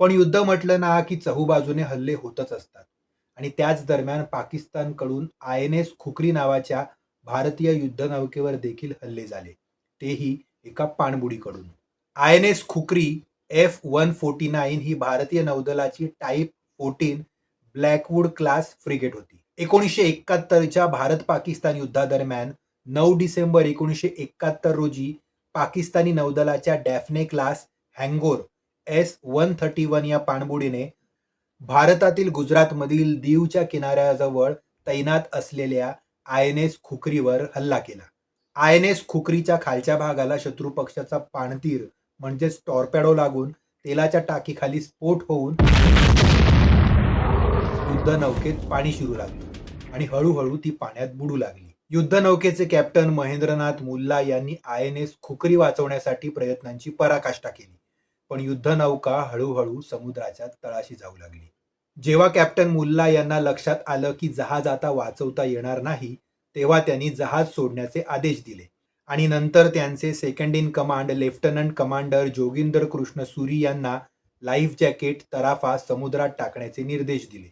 पण युद्ध म्हटलं ना की चहूबाजूने हल्ले होतच असतात. आणि त्याच दरम्यान पाकिस्तानकडून आय एन एस खुकरी नावाच्या भारतीय युद्धनौकेवर देखील हल्ले झाले. तेही एका पाणबुडीकडून. I N S Khukri F one forty nine ही भारतीय नौदलाची type fourteen Blackwood class frigate होती. एकोणीसशे एकाहत्तरच्या भारत पाकिस्तान युद्धादरम्यान नऊ डिसेंबर एकोणीसशे एकाहत्तर रोजी पाकिस्तानी नौदलाच्या Daphne class Hangor S one thirty one या पाणबुडीने भारतातील गुजरातमधील दीवच्या किनाऱ्याजवळ तैनात असलेल्या आय एन एस खुकरीवर हल्ला केला. आय एन एस खुकरीच्या खालच्या भागाला शत्रू पक्षाचा पाणतीर म्हणजेच टॉर्पेडो लागून तेलाच्या टाकीखाली स्फोट होऊन युद्धनौकेत पाणी शिरू लागले आणि हळूहळू ती पाण्यात बुडू लागली. युद्धनौकेचे कॅप्टन महेंद्रनाथ मुल्ला यांनी आय एन एस खुकरी वाचवण्यासाठी प्रयत्नांची पराकाष्ठा केली. पण युद्धनौका हळूहळू समुद्राच्या तळाशी जाऊ लागली. जेव्हा कॅप्टन मुल्ला यांना लक्षात आलं की जहाज आता वाचवता येणार नाही तेव्हा त्यांनी जहाज सोडण्याचे आदेश दिले आणि नंतर त्यांचे second in command lieutenant commander Joginder Krishna Suri यांना लाईफ जॅकेट तराफा समुद्रात टाकण्याचे निर्देश दिले.